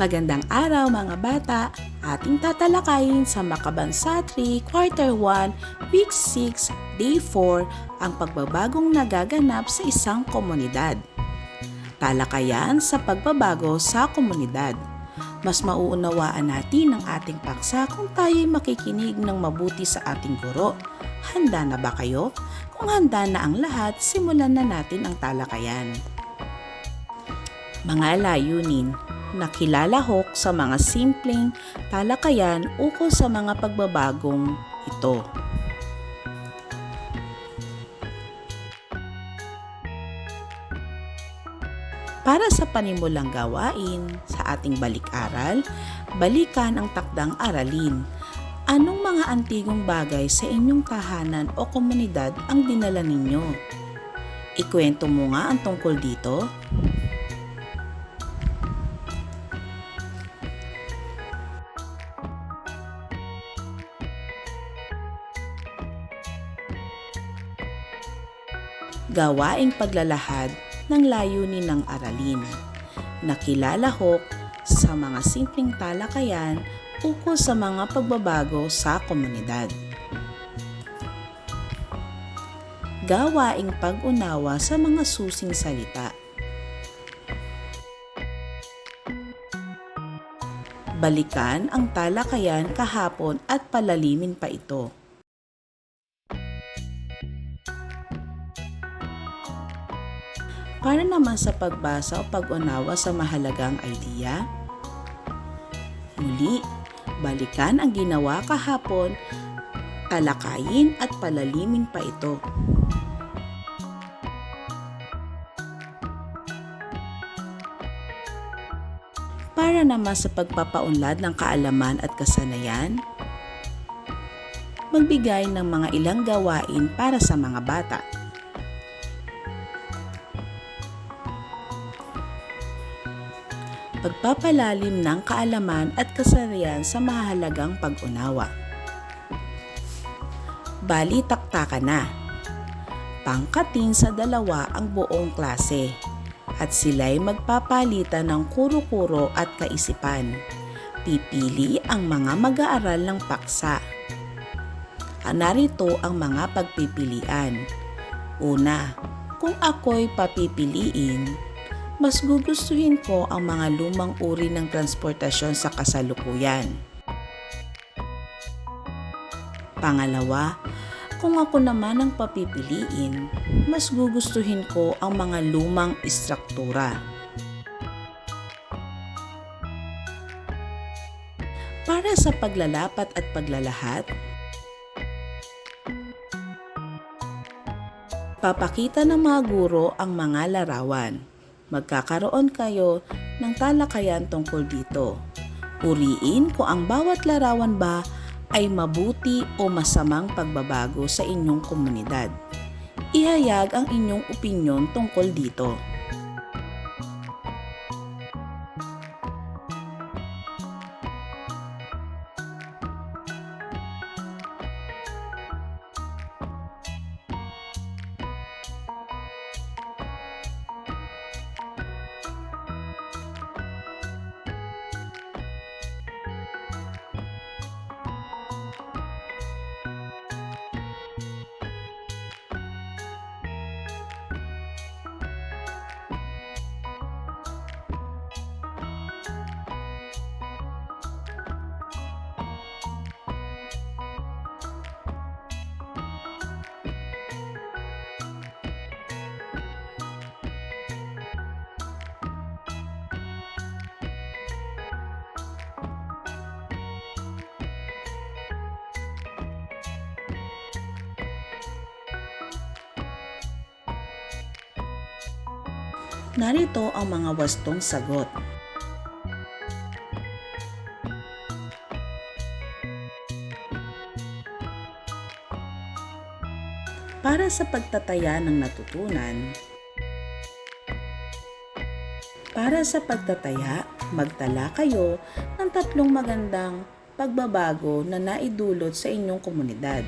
Magandang araw mga bata! Ating tatalakayin sa Makabansa 3, Quarter 1, Week 6, Day 4 ang pagbabagong nagaganap sa isang komunidad. Talakayan sa pagbabago sa komunidad. Mas mauunawaan natin ang ating paksa kung tayo'y makikinig ng mabuti sa ating guro. Handa na ba kayo? Kung handa na ang lahat, simulan na natin ang talakayan. Mga layunin Nakilalahok sa mga simpleng talakayan ukol sa mga pagbabagong ito. Para sa panimulang gawain sa ating balik-aral, balikan ang takdang aralin. Anong mga antigong bagay sa inyong tahanan o komunidad ang dinala ninyo? Ikwento mo nga ang tungkol dito. Gawaing paglalahad ng layunin ng aralin. Nakilalahok sa mga simpleng talakayan ukol sa mga pagbabago sa komunidad. Gawaing pag-unawa sa mga susing salita. Balikan ang talakayan kahapon at palalimin pa ito. Para naman sa pagbasa o pag-unawa sa mahalagang idea, muli, balikan ang ginawa kahapon, talakayin at palalimin pa ito. Para naman sa pagpapaunlad ng kaalaman at kasanayan, magbigay ng mga ilang gawain para sa mga bata. Pagpapalalim ng kaalaman at kasarian sa mahalagang pag-unawa. Bali takta na. Pangkating sa dalawa ang buong klase at sila'y magpapalitan ng kuro-kuro at kaisipan. Pipili ang mga mag-aaral ng paksa. Narito ang mga pagpipilian. Una, kung ako'y papipiliin, mas gugustuhin ko ang mga lumang uri ng transportasyon sa kasalukuyan. Pangalawa, kung ako naman ang papipiliin, mas gugustuhin ko ang mga lumang istruktura. Para sa paglalapat at paglalahat, papakita ng mga guro ang mga larawan magkakaroon kayo ng talakayan tungkol dito. Uriin kung ang bawat larawan ba ay mabuti o masamang pagbabago sa inyong komunidad. Ihayag ang inyong opinyon tungkol dito. Narito ang mga wastong sagot. Para sa pagtataya ng natutunan, para sa pagtataya, magtala kayo ng tatlong magandang pagbabago na naidulot sa inyong komunidad.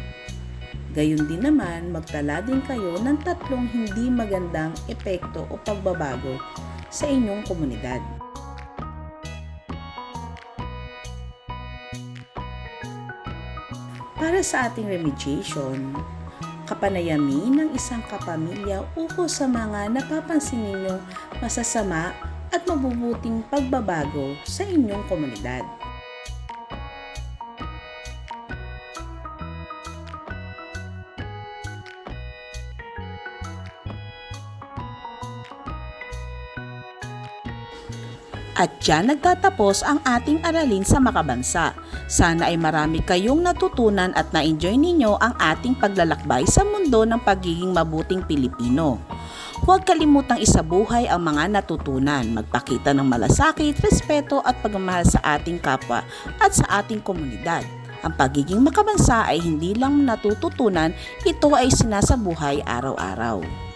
Gayon din naman, magtala din kayo ng tatlong hindi magandang epekto o pagbabago sa inyong komunidad. Para sa ating remediation, kapanayami ng isang kapamilya ukol sa mga napapansin ninyong masasama at mabubuting pagbabago sa inyong komunidad. At dyan nagtatapos ang ating aralin sa makabansa. Sana ay marami kayong natutunan at na-enjoy ninyo ang ating paglalakbay sa mundo ng pagiging mabuting Pilipino. Huwag kalimutang isabuhay ang mga natutunan, magpakita ng malasakit, respeto at pagmamahal sa ating kapwa at sa ating komunidad. Ang pagiging makabansa ay hindi lang natututunan, ito ay sinasabuhay araw-araw.